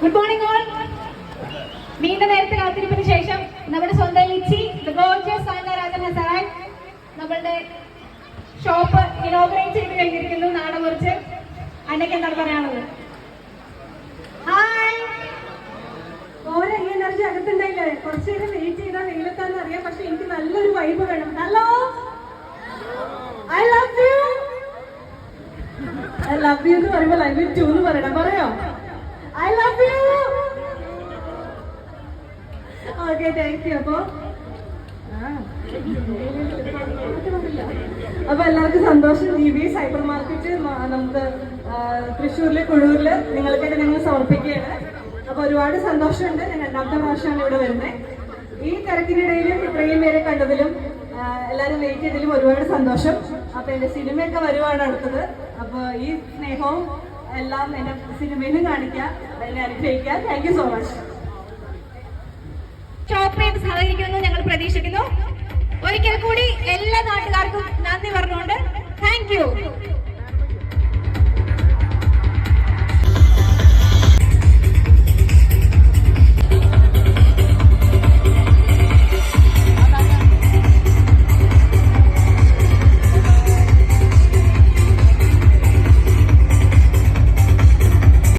Good morning all നീണ്ട നേരത്തെ കാത്തിരിപ്പിന് ശേഷം നമ്മുടെ സ്വന്തം ലിച്ചി ഗോർജിയസ് സാന്താരാജൻ ഹസറാൻ നമ്മളുടെ ഷോപ്പ് ഇനോഗ്രേറ്റ് ചെയ്ത് കഴിഞ്ഞിരിക്കുന്നു നാളെ കുറിച്ച് അന്നയ്ക്ക് എന്താണ് പറയാനുള്ളത്? എനർജി അകത്തുണ്ടായില്ലേ. കുറച്ചു നേരം വെയിറ്റ് ചെയ്താൽ വെയിലെത്താന്ന് അറിയാം. പക്ഷെ എനിക്ക് നല്ലൊരു വൈബ് വേണം. Hello I love you I love you എന്ന് പറയുമ്പോൾ ലൈവ് ടു എന്ന് പറയണം. പറയോ? I love you okay thank you അപ്പോ. അപ്പൊ എല്ലാവർക്കും സന്തോഷം. ജി ബി സൈബർ മാർക്കറ്റ് നമുക്ക് തൃശ്ശൂരിലെ കുഴൂരിൽ നിങ്ങൾക്കായിട്ട് ഞങ്ങൾ സമർപ്പിക്കുകയാണ്. അപ്പൊ ഒരുപാട് സന്തോഷമുണ്ട്. ഞാൻ രണ്ടാമത്തെ പ്രാവശ്യമാണ് ഇവിടെ വരുന്നത് ഈ തിരക്കിനിടയിലും ഇത്രയും പേരെ കണ്ടതിലും എല്ലാവരും വെയിറ്റ് ചെയ്തതിലും ഒരുപാട് സന്തോഷം. അപ്പൊ എന്റെ സിനിമയൊക്കെ വരുവാണ് അടുത്തത്. അപ്പൊ ഈ സ്നേഹവും എല്ലാം എന്റെ സിനിമയിലും കാണിക്കാം എന്നെ അനുഗ്രഹിക്കാം താങ്ക് യു സോ മച്ച് ഷോപ്പിൽ സഹകരിക്കുമെന്ന് ഞങ്ങൾ പ്രതീക്ഷിക്കുന്നു. ഒരിക്കൽ കൂടി എല്ലാ നാട്ടുകാർക്കും നന്ദി പറഞ്ഞുകൊണ്ട് താങ്ക് യു